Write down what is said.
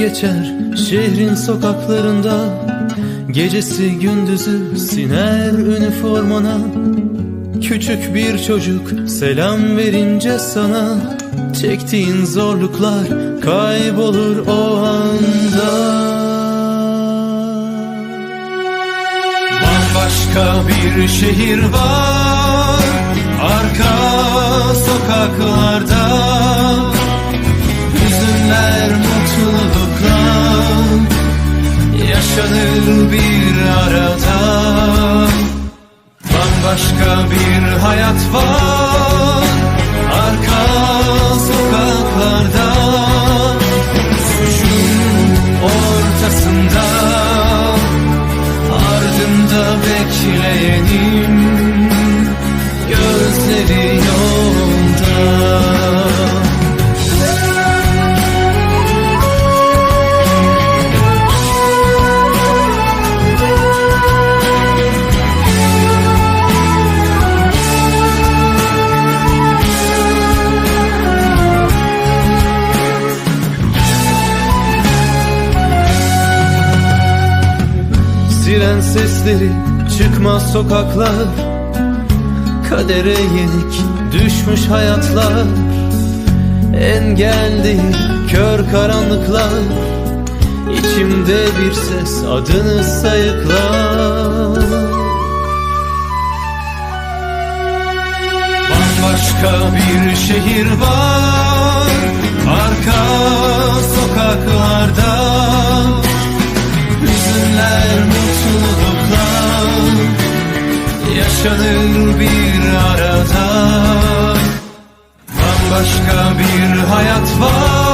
geçer şehrin sokaklarında Gecesi gündüzü siner üniformana. Küçük bir çocuk selam verince sana Çektiğin zorluklar kaybolur o anda. Bambaşka bir şehir var Arka sokaklarda bir arada Bambaşka bir hayat var Siren sesleri çıkmaz sokaklar. Kadere yenik düşmüş hayatlar. Engel kör karanlıklar. İçimde bir ses adını sayıklar. Bambaşka bir şehir var Yaşanır bir arada. Bambaşka bir hayat var